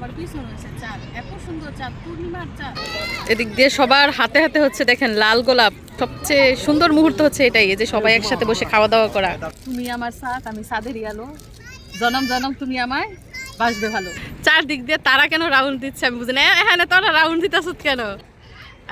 আবার পিছন হয়েছে চাঁদ। এত সুন্দর চাঁদ পূর্ণিমার চাঁদ। এদিক দিয়ে সবার হাতে হাতে হচ্ছে দেখেন লাল গোলাপ। সবচেয়ে সুন্দর মুহূর্ত হচ্ছে এটাই যে সবাই একসাথে বসে খাওয়া দাওয়া করা। তুমি আমার সাথ আমি সাদেরই আলো জনম জনম তুমি আমায় বাসবে ভালো। চারদিক দিয়ে তারা কেন রাউন্ড দিচ্ছে আমি বুঝি না। এখানে তোরা রাউন্ড দিতেছ কেন?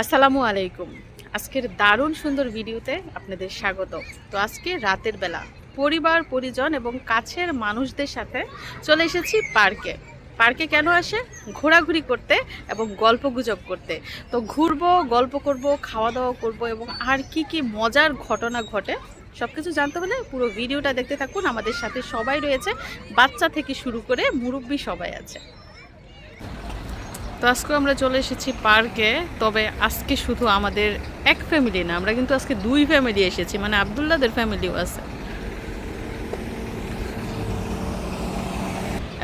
আসসালামু আলাইকুম। আজকের দারুণ সুন্দর ভিডিওতে আপনাদের স্বাগত। তো আজকে রাতের বেলা পরিবার পরিজন এবং কাছের মানুষদের সাথে চলে এসেছি পার্কে। পার্কে কেন আসে? ঘোরাঘুরি করতে এবং গল্প গুজব করতে। তো ঘুরবো, গল্প করব খাওয়া দাওয়া করব এবং আর কি কি মজার ঘটনা ঘটে সব কিছু জানতে হলে পুরো ভিডিওটা দেখতে থাকুন। আমাদের সাথে সবাই রয়েছে। বাচ্চা থেকে শুরু করে মুরব্বি সবাই আছে। তো আজকে আমরা চলে এসেছি পার্কে। তবে আজকে শুধু আমাদের এক ফ্যামিলি না, আমরা কিন্তু আজকে দুই ফ্যামিলি এসেছি। মানে আবদুল্লাদের ফ্যামিলিও আছে।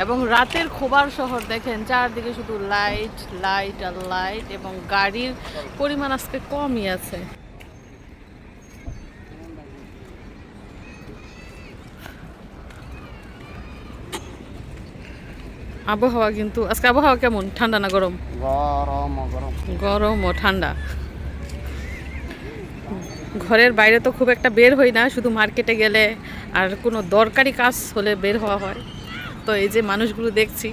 এবং রাতের খোবার শহর দেখেন চারদিকে শুধু লাইট লাইট আর লাইট এবং গাড়ির পরিমাণ আজকে কমই আছে। আবহাওয়া কিন্তু আজকে আবহাওয়া কেমন? ঠান্ডা না গরম? গরম গরম। গরম ও ঠান্ডা। ঘরের বাইরে তো খুব একটা বের হই না শুধু মার্কেটে গেলে আর কোনো দরকারি কাজ হলে বের হওয়া হয়। তো এই যে মানুষগুলো দেখছি,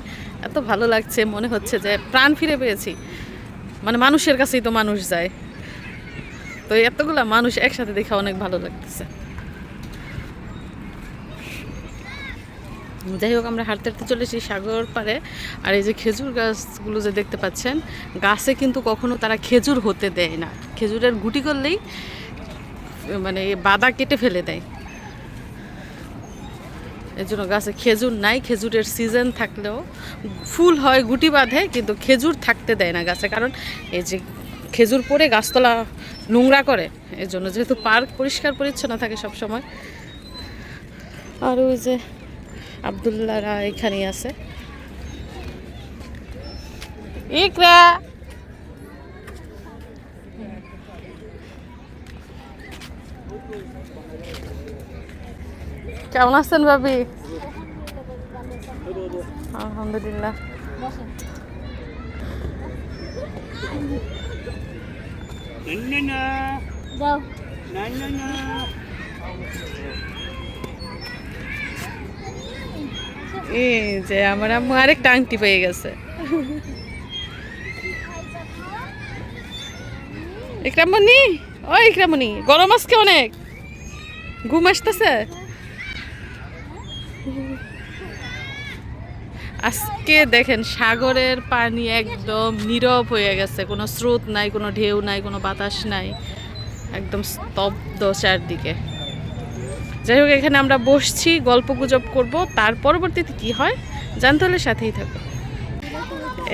এত ভালো লাগছে, মনে হচ্ছে যে প্রাণ ফিরে পেয়েছি। মানে মানুষের কাছেই তো মানুষ যায়। তো এতগুলা মানুষ একসাথে দেখে অনেক ভালো লাগতেছে। যাই হোক, আমরা হাঁটতে হাঁটতে চলেছি সাগর পাড়ে। আর এই যে খেজুর গাছগুলো যে দেখতে পাচ্ছেন, গাছে কিন্তু কখনো তারা খেজুর হতে দেয় না। খেজুরের গুটি করলেই মানে বাদা কেটে ফেলে দেয়। এর জন্য গাছে খেজুর নাই, খেজুরের সিজন থাকলেও ফুল হয়, গুটি বাঁধে, কিন্তু খেজুর থাকতে দেয় না গাছে। কারণ এই যে খেজুর পরে গাছতলা নোংরা করে, এর জন্য যেহেতু পার্ক পরিষ্কার পরিচ্ছন্ন থাকে সব সময় আর ওই যে আবদুল্লাহরা এখানেই আছে। ইকরা! কেমন আছেন ভাবি? আলহামদুলিল্লাহ। এই যে আমার আম্মু আরেকটা আংটি পেয়ে গেছে। ইকরামণি ও ইকরামণি গরম আজকে অনেক। ঘুম আসতেছে? আজকে দেখেন সাগরের পানি একদম নীরব হয়ে গেছে। কোনো স্রোত নাই, কোনো ঢেউ নাই, কোনো বাতাস নাই। একদম স্তব্ধ চারদিকে। যাই হোক, এখানে আমরা বসছি, গল্প গুজব করব। তার পরবর্তীতে কি হয় জানতে হলে সাথেই থাকো।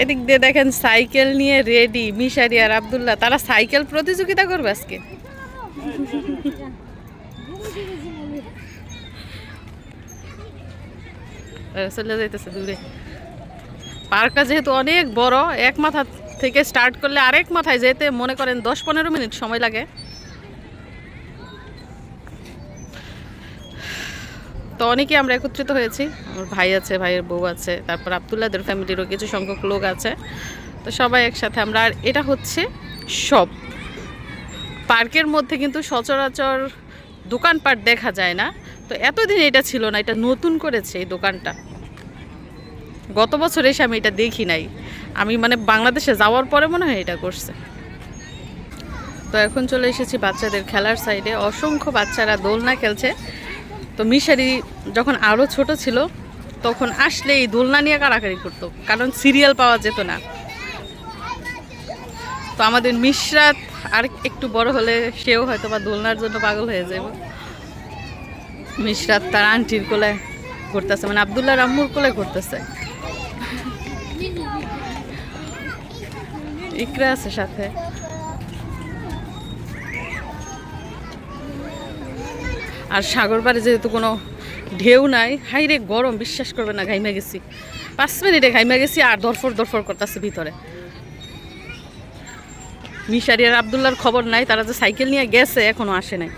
এদিক দিয়ে দেখেন সাইকেল নিয়ে রেডি মিশারি আর আবদুল্লাহ। তারা সাইকেল প্রতিযোগিতা করবে আজকে। চলে যাইতেছে দূরে। পার্কটা যেহেতু অনেক বড়, এক মাথা থেকে স্টার্ট করলে আরেক মাথায় যেতে মনে করেন দশ পনেরো মিনিট সময় লাগে। তো অনেকে আমরা একত্রিত হয়েছি। আমার ভাই আছে, ভাইয়ের বউ আছে, তারপর আবদুল্লাদের ফ্যামিলিরও কিছু সংখ্যক লোক আছে। তো সবাই একসাথে আমরা, আর এটা হচ্ছে সব পার্কের মধ্যে কিন্তু সচরাচর দোকানপাট দেখা যায় না। তো এতদিন এটা ছিল না, এটা নতুন করেছে এই দোকানটা। গত বছর এসে আমি এটা দেখি নাই। আমি মানে বাংলাদেশে যাওয়ার পরে মনে হয় এটা করছে। তো এখন চলে এসেছি বাচ্চাদের খেলার সাইডে। অসংখ্য বাচ্চারা দোলনা খেলছে। তো মিশারি যখন আরও ছোট ছিল, তখন আসলে এই দোলনা নিয়ে কাড়াকাড়ি করতো, কারণ সিরিয়াল পাওয়া যেত না। তো আমাদের মিশরাত আর একটু বড় হলে সেও হয়তো বা দোলনার জন্য পাগল হয়ে যাবে মিশরাত তার আন্টির কোলে ঘুরতেছে মানে আবদুল্লাহ রাম্মুর কোলে ঘুরতেছে। ইকরা আছে সাথে। আর সাগর পাড়ে যেহেতু কোনো ঢেউ নাই, হাইরে গরম, বিশ্বাস করবে না, ঘাইমা গেছি। পাঁচ মিনিটে ঘাইমা গেছি আর দরফর দরফর করতেছে ভিতরে। মিশারি আর আবদুল্লার খবর নাই, তারা যে সাইকেল নিয়ে গেছে, এখনও আসে নাই।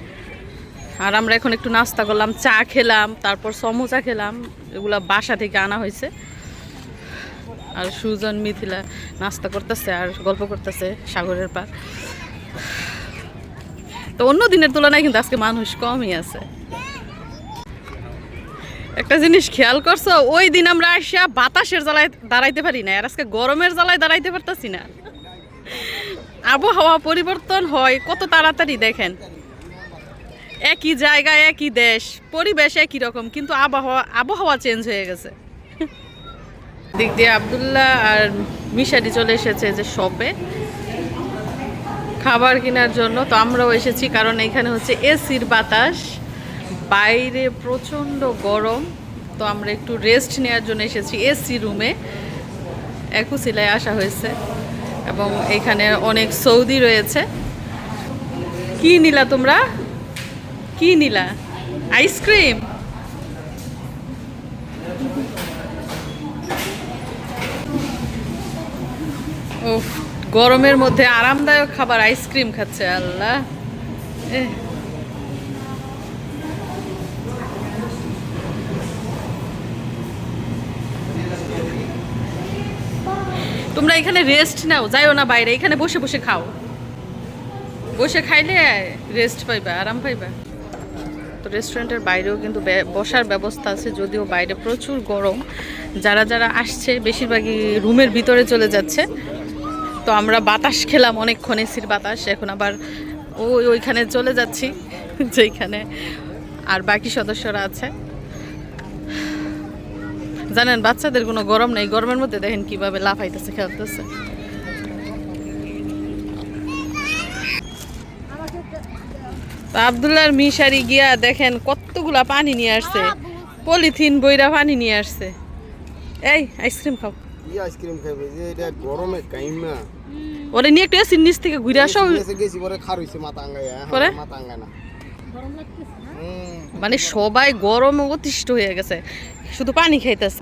আর আমরা এখন একটু নাস্তা করলাম, চা খেলাম, তারপর সমোসা খেলাম, এগুলা বাসা থেকে আনা হয়েছে। আর সুজন মিথিলা নাস্তা করতেছে আর গল্প করতেছে সাগরের পার তো অন্য দিনের তুলনায় কিন্তু আজকে মানুষ কমই আছে। একটা জিনিস খেয়াল করছ, ওই দিন আমরা আসিয়া বাতাসের জ্বালায় দাঁড়াইতে পারি না আর আজকে গরমের জ্বালায় দাঁড়াইতে পারতাছি না। আবহাওয়া পরিবর্তন হয়, কত তাড়াতাড়ি দেখেন। একই জায়গা, একই দেশ, পরিবেশ একই রকম, কিন্তু আবহাওয়া আবহাওয়া চেঞ্জ হয়ে গেছে। দিক দিয়ে আবদুল্লাহ আর মিশারি চলে এসেছে যে শপে খাবার কেনার জন্য, তো আমরাও এসেছি কারণ এখানে হচ্ছে এসির বাতাস। বাইরে প্রচণ্ড গরম, তো আমরা একটু রেস্ট নেওয়ার জন্য এসেছি এসি রুমে। একুশিলায় আসা হয়েছে এবং এখানে অনেক সৌদি রয়েছে। কি নিলা তোমরা? কি নিলা? আইসক্রিম ও গরমের মধ্যে আরামদায়ক খাবার আইসক্রিম খাচ্ছে আল্লাহ। তোমরা এখানে রেস্ট নাও, যাইও না বাইরে, এখানে বসে বসে খাও। বসে খাইলে রেস্ট পাইবা, আরাম পাইবা। তো রেস্টুরেন্টের বাইরেও কিন্তু বসার ব্যবস্থা আছে, যদিও বাইরে প্রচুর গরম। যারা যারা আসছে, বেশিরভাগই রুমের ভিতরে চলে যাচ্ছে। তো আমরা বাতাস খেলাম অনেকক্ষণ এসির বাতাস, এখন আবার ওই ওইখানে চলে যাচ্ছি, যেইখানে আর বাকি সদস্যরা আছে। জানেন, বাচ্চাদের কোনো গরম নেই, গরমের মধ্যে দেখেন কীভাবে লাফাইতেছে, খেলতেছে। তো আবদুল্লাহর মিশারি গিয়া দেখেন কতগুলা পানি নিয়ে আসছে। পলিথিন বইরা পানি নিয়ে আসছে। এই আইসক্রিম খাও। আইসক্রিম খাবে এটা গরমে কাইমা ওরে নিয়ে একটু এসির নিচ থেকে ঘুরে আসো। গেছে পরে খার হইছে মাথা আঙ্গায় পরে? মাথা আঙ্গায় না। মানে সবাই গরমে অতিষ্ঠ হয়ে গেছে। শুধু পানি খাইতেছে।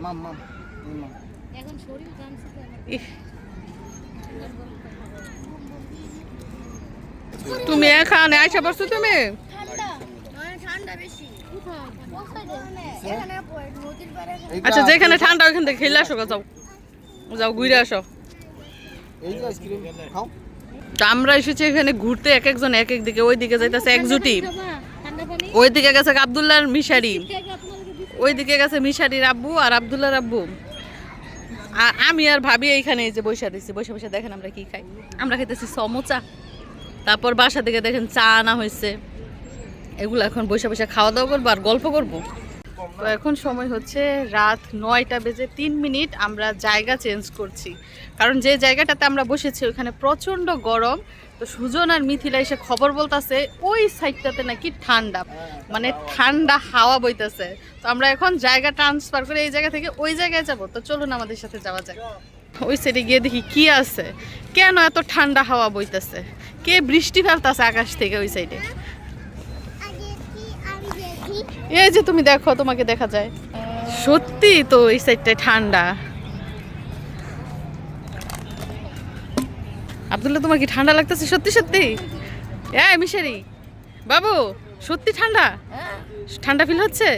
তুমি এখানে আইসা পড়ছো তুমি? আচ্ছা যেখানে ঠান্ডা ওইখান থেকে খেলে আসো যাও। যাও ঘুরে আসো। আমরা এসেছি এখানে ঘুরতে, এক একজন এক এক দিকে ওই দিকে যাইতেছে ঠান্ডা পানি ওই দিকে গেছে আবদুল্লাহর মিশারি। ওই দিকে গেছে মিশারির আব্বু আর আবদুল্লাহর আব্বু। আর আমি আর ভাবি এইখানে এই যে বৈশা দিছি বসে বসে দেখেন আমরা কি খাই। আমরা খাইতেছি সমোচা। তারপর বাসা থেকে দেখেন চা আনা হয়েছে। এগুলো এখন বসে বসে খাওয়া দাওয়া করব আর গল্প করব। তো এখন সময় হচ্ছে রাত নয়টা বেজে তিন মিনিট আমরা জায়গা চেঞ্জ করছি। কারণ যে জায়গাটাতে আমরা বসেছি ওখানে প্রচণ্ড গরম। তো সুজন আর মিথিলা এসে খবর বলতাছে, ওই সাইডটাতে নাকি ঠান্ডা। মানে ঠান্ডা হাওয়া বইতেছে। তো আমরা এখন জায়গা ট্রান্সফার করে এই জায়গা থেকে ওই জায়গায় যাব। তো চলুন আমাদের সাথে যাওয়া যাক। ওই সাইডে গিয়ে দেখি কি আছে। কেন এত ঠান্ডা হাওয়া বইতেছে? কে বৃষ্টি ফেলতেছে আকাশ থেকে ওই সাইডে এই যে তুমি দেখো তোমাকে দেখা যায়। সত্যি তো এই সাইডটা ঠান্ডা। আব্দুল্লাহ তোমার কি ঠান্ডা লাগতেছে? সত্যি সত্যি? হ্যাঁ মিশারি বাবু সত্যি ঠান্ডা? ঠান্ডা ফিল হচ্ছে?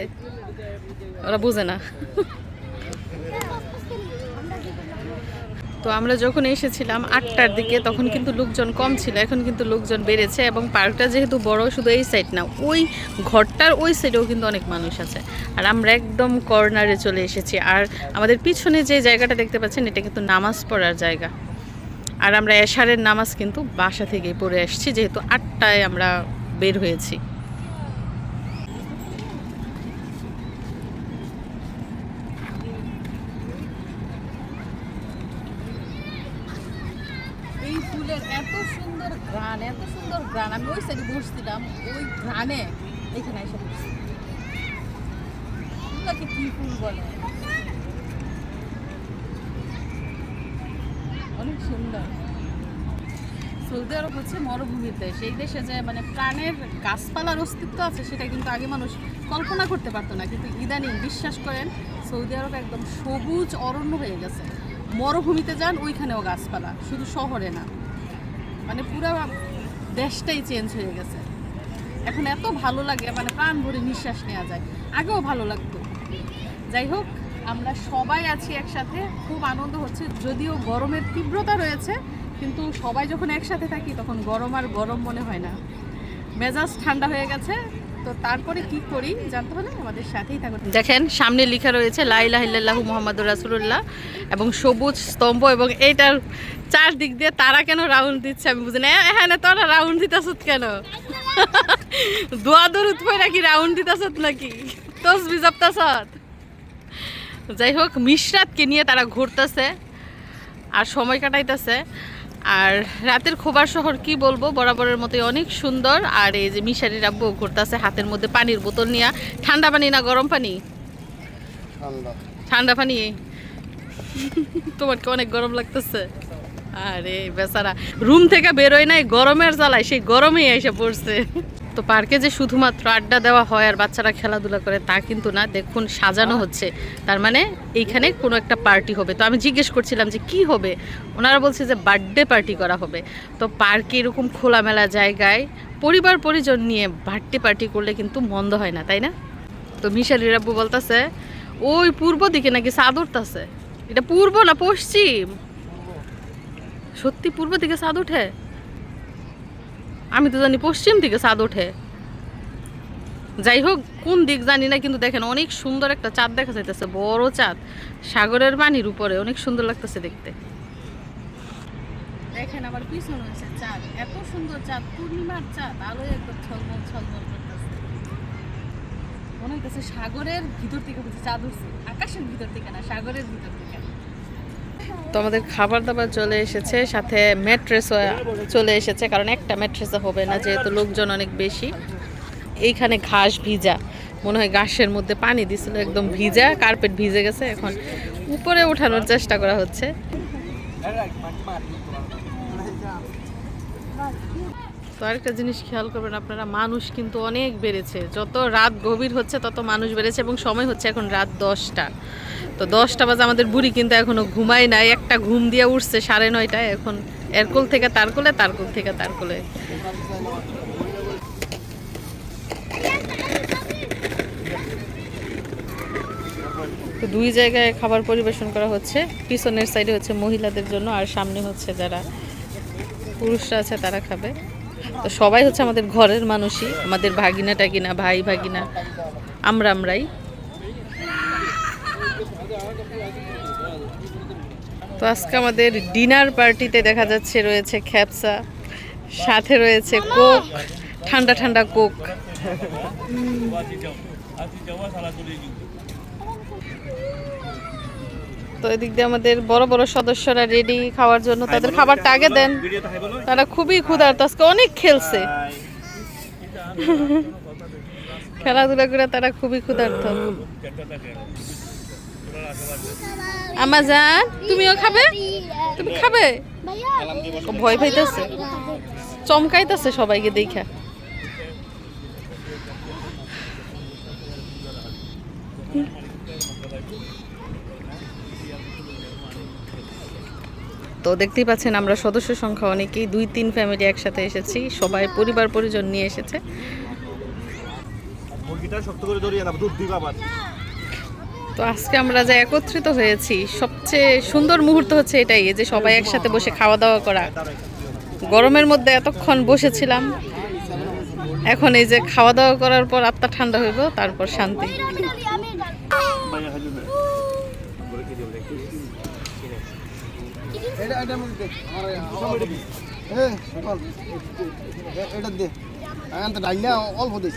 ওরা বুঝে না। তো আমরা যখন এসেছিলাম আটটার দিকে, তখন কিন্তু লোকজন কম ছিল, এখন কিন্তু লোকজন বেড়েছে এবং পার্কটা যেহেতু বড়, শুধু এই সাইড না, ওই ঘরটার ওই সাইডেও কিন্তু অনেক মানুষ আছে। আর আমরা একদম কর্নারে চলে এসেছি। আর আমাদের পিছনে যে জায়গাটা দেখতে পাচ্ছেন, এটা কিন্তু নামাজ পড়ার জায়গা। আর আমরা এশারের নামাজ কিন্তু বাসা থেকেই পড়ে আসছি, যেহেতু আটটায় আমরা বের হয়েছি এই ফুলের এত সুন্দর গ্রান এত সুন্দর গ্রান আমি সাইডে ওই গ্রানে এখানে এসে বসছি ফুলটাকে ফুল বলে? অনেক সুন্দর। সৌদি আরব হচ্ছে মরুভূমির দেশ। এই দেশে যে মানে প্রাণের গাছপালার অস্তিত্ব আছে, সেটা কিন্তু আগে মানুষ কল্পনা করতে পারতো না। কিন্তু ইদানিং বিশ্বাস করেন, সৌদি আরব একদম সবুজ অরণ্য হয়ে গেছে। মরুভূমিতে যান, ওইখানেও গাছপালা। শুধু শহরে না। মানে পুরো দেশটাই চেঞ্জ হয়ে গেছে। এখন এত ভালো লাগে মানে প্রাণ ভরে নিঃশ্বাস নেওয়া যায়। আগেও ভালো লাগতো। যাই হোক, আমরা সবাই আছি একসাথে। খুব আনন্দ হচ্ছে, যদিও গরমের তীব্রতা রয়েছে, কিন্তু সবাই যখন একসাথে থাকি, তখন গরম আর গরম মনে হয় না। মেজাজ ঠান্ডা হয়ে গেছে। তো তারপরে কি করি জানতে হলে আমাদের সাথেই থাকুন। দেখেন, সামনে লেখা রয়েছে লাইলা হিল্লাহু মোহাম্মদুর রাসুল্লাহ এবং সবুজ স্তম্ভ এবং এইটার চারদিক দিয়ে তারা কেন রাউন্ড দিচ্ছে আমি বুঝি না। এখানে তোরা রাউন্ড দিতেছত কেন? দোয়া দরুদ পয়রা কি রাউন্ড দিতেছত নাকি? তসবি জাপতাছত। যাই হোক, মিশরাতকে নিয়ে তারা ঘুরতেছে আর সময় কাটাইতেছে। আর রাতের খোবার শহর কি বলব? বরাবরের মতোই অনেক সুন্দর। আর এই যে মিশারির আব্বু ঘুরতেছে হাতের মধ্যে পানির বোতল নিয়ে। ঠান্ডা পানি না গরম পানি? ঠান্ডা। ঠান্ডা পানি? তোমার কি অনেক গরম লাগতেছে? আরে বেচারা রুম থেকে বেরোয় নাই গরমের জ্বালায় সেই গরমেই এসে পড়ছে। তো পার্কে যে শুধুমাত্র আড্ডা দেওয়া হয় আর বাচ্চারা খেলাধুলা করে তা কিন্তু না, দেখুন সাজানো হচ্ছে। তার মানে এইখানে কোনো একটা পার্টি হবে। তো আমি জিজ্ঞেস করছিলাম যে কি হবে? ওনারা বলছে যে বার্থডে পার্টি করা হবে। তো পার্কে এরকম খোলামেলা জায়গায় পরিবার পরিজন নিয়ে বার্থডে পার্টি করলে কিন্তু মন্দ হয় না, তাই না? তো মিশালি রাব্বু বলতেছে, ওই পূর্ব দিকে নাকি চাঁদ উঠতেছে এটা পূর্ব না পশ্চিম? সত্যি পূর্ব দিকে চাঁদ ওঠে? আমি তো জানি পশ্চিম দিকে চাঁদ ওঠে। যাই হোক, কোন দিক জানি না, কিন্তু দেখেন অনেক সুন্দর একটা চাঁদ দেখা যাইতেছে, বড় চাঁদ। সাগরের পানির উপরে অনেক সুন্দর লাগতেছে দেখতে। দেখেন আবার পিছন হয়েছে চাঁদ, এত সুন্দর চাঁদ, পূর্ণিমার চাঁদ, আলোয় একদম ছলমল ছলমল করতেছে। মনে হইতেছে সাগরের ভিতর থেকে বুঝি চাঁদ উঠছে, আকাশের ভিতর থেকে না, সাগরের ভিতর থেকে। তো আমাদের খাবার দাবার চলে এসেছে, সাথে ম্যাট্রেসও চলে এসেছে, কারণ একটা ম্যাট্রেসে হবে না, যেহেতু লোকজন অনেক বেশি। এইখানে ঘাস ভিজা, মনে হয় ঘাসের মধ্যে পানি দিছিল, একদম ভিজা, কার্পেট ভিজে গেছে, এখন উপরে ওঠানোর চেষ্টা করা হচ্ছে। তো আরেকটা জিনিস খেয়াল করবেন আপনারা, মানুষ কিন্তু অনেক বেড়েছে, যত রাত গভীর হচ্ছে তত মানুষ বেড়েছে, এবং সময় হচ্ছে এখন রাত দশটা। তো দশটা বাজে আমাদের বুড়ি কিন্তু এখনও ঘুমায় নাই। একটা ঘুম দিয়ে উঠছে সাড়ে নয়টায়। এখন এরকোল থেকে তারকোলে তারকোল থেকে তারকোলে তো দুই জায়গায় খাবার পরিবেশন করা হচ্ছে। পিছনের সাইডে হচ্ছে মহিলাদের জন্য আর সামনে হচ্ছে যারা পুরুষরা আছে তারা খাবে। তো সবাই হচ্ছে আমাদের ঘরের মানুষই। আমাদের ভাগিনা টাগিনা ভাই ভাগিনা আমরা আমরাই তো আজকে আমাদের ডিনার পার্টিতে দেখা যাচ্ছে রয়েছে খ্যাপসা, সাথে রয়েছে কোক, ঠান্ডা ঠান্ডা কোক। তো এদিক দিয়ে আমাদের বড় বড় সদস্যরা রেডি খাওয়ার জন্য, তাদের খাবারটা আগে দেন। তারা খুবই ক্ষুধার্ত, আজকে অনেক খেলছে। খেলাধুলা করে তারা খুবই ক্ষুধার্ত। আমাজান, তুমিও খাবে? তুমি খাবে? ভয় পাইতেছে। চমকাইতেছে সবাইকে দেখা। তো দেখতেই পাচ্ছেন, আমরা সদস্য সংখ্যা অনেকেই দুই, তিন ফ্যামিলি একসাথে এসেছি। সবাই পরিবার, পরিজন নিয়ে এসেছে। মুরগিটা শক্ত করে দুধ দিবা তো আজকে আমরা যে একত্রিত হয়েছি, সবচেয়ে সুন্দর মুহূর্ত হচ্ছে এটাই, যে সবাই একসাথে বসে খাওয়া দাওয়া করা। গরমের মধ্যে এতক্ষণ বসেছিলাম, এখন এই যে খাওয়া দাওয়া করার পর আত্মা ঠান্ডা হইব, তারপর শান্তি। এটা অল্প দিস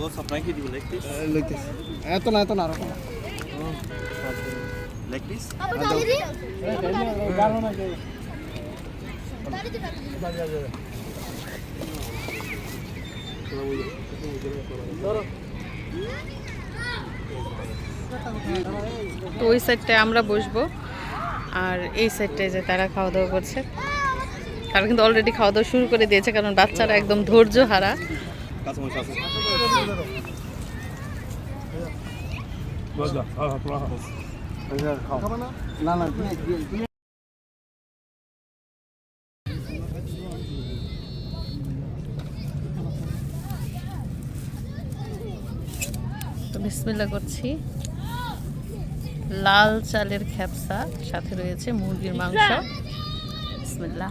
বস আপনাকে দিব লেগ পিস লইতেছি এত না এত না আরও লেগ পিস বাবা দাঁড়িয়ে দি তো ওই সাইডটায় আমরা বসবো। আর এই সাইডটায় যে তারা খাওয়া দাওয়া করছে তারা কিন্তু অলরেডি খাওয়া দাওয়া শুরু করে দিয়েছে কারণ বাচ্চারা একদম ধৈর্য হারা। না না বিসমিল্লা করছি। লাল চালের খ্যাপসা সাথে রয়েছে মুরগির মাংস। বিসমিল্লা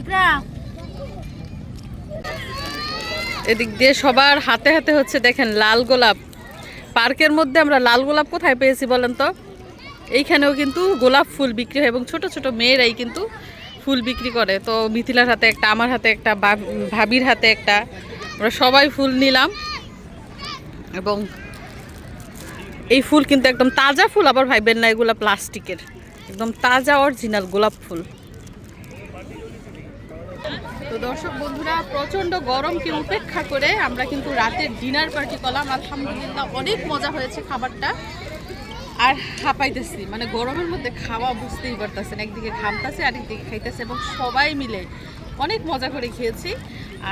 ইকরা এদিক দিয়ে সবার হাতে হাতে হচ্ছে দেখেন লাল গোলাপ। পার্কের মধ্যে আমরা লাল গোলাপ কোথায় পেয়েছি বলেন তো? এইখানেও কিন্তু গোলাপ ফুল বিক্রি হয় এবং ছোট ছোট মেয়েরাই কিন্তু ফুল বিক্রি করে। তো মিথিলার হাতে একটা, আমার হাতে একটা ভাবির হাতে একটা। আমরা সবাই ফুল নিলাম। এবং এই ফুল কিন্তু একদম তাজা ফুল, আবার ভাইবেন না এগুলো প্লাস্টিকের। একদম তাজা অরিজিনাল গোলাপ ফুল। তো দর্শক বন্ধুরা প্রচণ্ড গরমকে উপেক্ষা করে আমরা কিন্তু রাতের ডিনার পার্টি করলাম। আলহামদুলিল্লাহ অনেক মজা হয়েছে খাবারটা। আর হাঁপাইতেছি মানে গরমের মধ্যে খাওয়া বুঝতেই পারতেছেন, একদিকে ঘামতেছে, আরেকদিকে খাইতেছে এবং সবাই মিলে অনেক মজা করে খেয়েছি।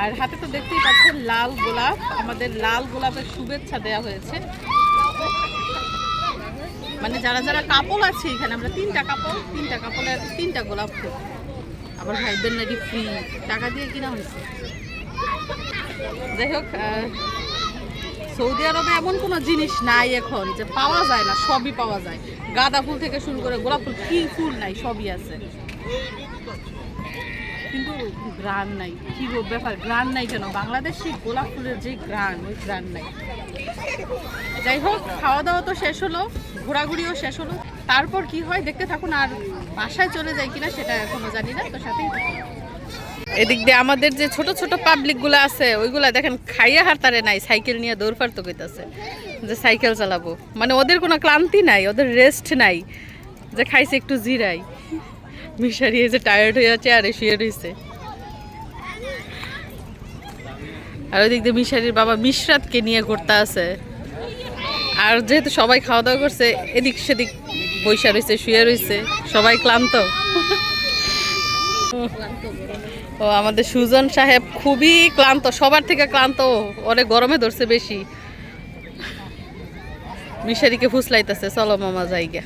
আর হাতে তো দেখতেই পাচ্ছেন, লাল গোলাপ, আমাদের লাল গোলাপের শুভেচ্ছা দেওয়া হয়েছে। মানে যারা যারা কাপড় আছে এখানে, আমরা তিনটা কাপড় তিনটা কাপড়ের তিনটা গোলাপ ফুল আবার নাকি ফ্রি টাকা দিয়ে কিনা হয়েছে। যাই হোক সৌদি আরবে এমন কোনো জিনিস নাই এখন যে পাওয়া যায় না, সবই পাওয়া যায়। গাঁদা ফুল থেকে শুরু করে গোলাপ ফুল, কি ফুল নাই, সবই আছে। কিন্তু গ্রান নাই। কি ব্যাপার? গ্রান নাই কেন? বাংলাদেশি গোলাপ ফুলের যে গ্রান ওই গ্রান নাই। যাই হোক খাওয়া দাওয়া তো শেষ হলো, ঘোরাঘুরিও শেষ হলো। তারপর কি হয় দেখতে থাকুন, আর বাসায় চলে যায় কিনা সেটা এখনও জানি না, তো সাথেই এদিক দিয়ে আমাদের যে ছোট ছোট পাবলিকগুলো আছে, ওইগুলা দেখেন, খাইয়া হারতারে নাই, সাইকেল নিয়ে দৌড় ফারতে কইতাছে যে সাইকেল চালাবো। মানে ওদের কোনো ক্লান্তি নাই, ওদের রেস্ট নাই, যে খাইছে একটু জিরাই। মিশারি যে টায়ার্ড হয়ে চেয়ারে শুয়ে রয়েছে। আর ওইদিক দিয়ে মিশারির বাবা মিশরাতকে নিয়ে ঘুরতে আছে আর যেহেতু সবাই খাওয়া দাওয়া করছে, এদিক সেদিক বৈশা রয়েছে, শুয়ে রয়েছে, সবাই ক্লান্ত। ও, আমাদের সুজন সাহেব খুবই ক্লান্ত, সবার থেকে ক্লান্ত। ওরে গরমে ধরছে বেশি। মিশারিকে ফুসলাইতেছে, চলো মামা জায়গা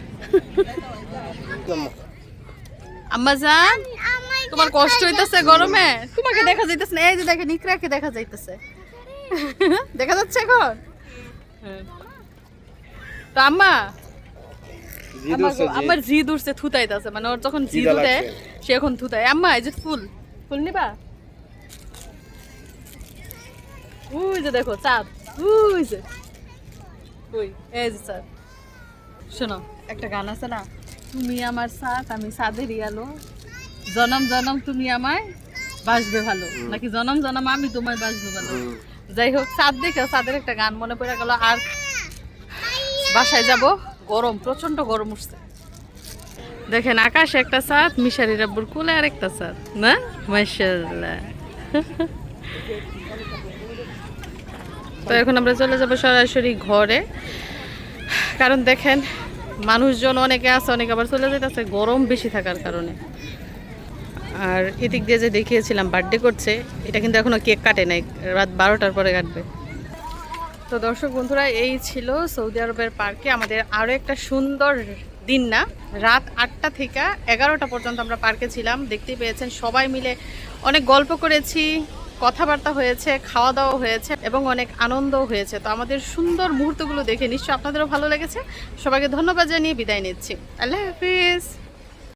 আম্মা জান তোমার কষ্ট হইতেছে গরমে। তোমাকে দেখা যাইতেছে না এই যে দেখেন ইকরাকে দেখা যাইতেছে। দেখা যাচ্ছে এখন? তো আম্মা আমার- জিদ। উঠছে থুতাইতেছে মানে ওর যখন জিদ উঠে সে এখন থুতাই আম্মা এই যে ফুল ফুল নিবা? ওই যে দেখো চাঁদ ওই যে। ওই এই যে চাঁদ। শোনো একটা গান আছে না? তুমি আমার সাথ আমি সাদের আলো জনম জনম তুমি আমায় বাসবে ভালো। নাকি জনম জনম আমি তোমায় বাসবে ভালো? যাই হোক চাঁদ দেখে চাঁদের একটা গান মনে পড়ে গেল। আর বাসায় যাব গরম প্রচণ্ড গরম উঠছে। দেখেন আকাশে একটা চাঁদ মিশারি রাব্বুর কুলে আর একটা চাঁদ না? মাশাআল্লাহ। তো এখন আমরা চলে যাব সরাসরি ঘরে। কারণ দেখেন মানুষজন অনেকে আছে, অনেকে আবার চলে যেতেছে গরম বেশি থাকার কারণে। আর এদিক দিয়ে যে দেখিয়েছিলাম বার্থডে করছে, এটা কিন্তু এখনও কেক কাটে নাই। রাত বারোটার পরে কাটবে। তো দর্শক বন্ধুরা, এই ছিল সৌদি আরবের পার্কে। আমাদের আরও একটা সুন্দর দিন না, রাত আটটা থেকে এগারোটা পর্যন্ত আমরা পার্কে ছিলাম। দেখতেই পেয়েছেন, সবাই মিলে অনেক গল্প করেছি। কথাবার্তা হয়েছে খাওয়া দাওয়া হয়েছে এবং অনেক আনন্দও হয়েছে। তো আমাদের সুন্দর মুহূর্তগুলো দেখে নিশ্চয় আপনাদেরও ভালো লেগেছে। সবাইকে ধন্যবাদ জানিয়ে বিদায় নিচ্ছি। আল্লাহ হাফিজ।